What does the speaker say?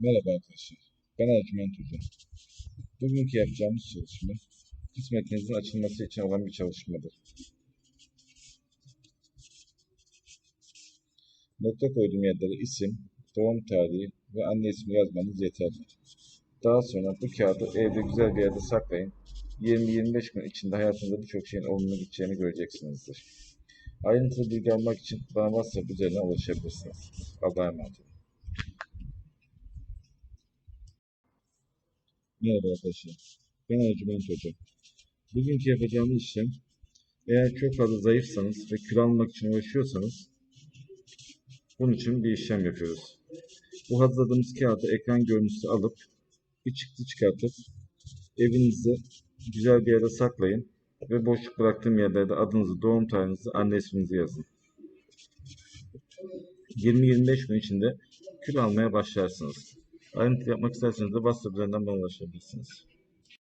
Merhaba arkadaşlar. Ben Ercüment Hoca. Bugünkü yapacağımız çalışma kısmetinizin açılması için olan bir çalışmadır. Nokta koyduğum yerlere isim, doğum tarihi ve anne ismi yazmanız yeterli. Daha sonra bu kağıdı evde güzel bir yerde saklayın. 20-25 gün içinde hayatınızda birçok şeyin olumlu gideceğini göreceksinizdir. Ayrıntılı bilgi almak için bana WhatsApp üzerinden ulaşabilirsiniz. Allah'a emanet olun. Merhaba arkadaşlar. Ben Ercüment Hoca. Bugünkü yapacağımız işlem eğer çok fazla zayıfsanız ve kilo almak için uğraşıyorsanız bunun için bir işlem yapıyoruz. Bu hazırladığımız kağıdı ekran görüntüsü alıp bir çıktı çıkartıp evinizi güzel bir yere saklayın ve boşluk bıraktığım yerlerde adınızı, doğum tarihinizi, anne isminizi yazın. 20-25 gün içinde kilo almaya başlarsınız. Ayrıntı yapmak isterseniz de WhatsApp üzerinden bana ulaşabilirsiniz.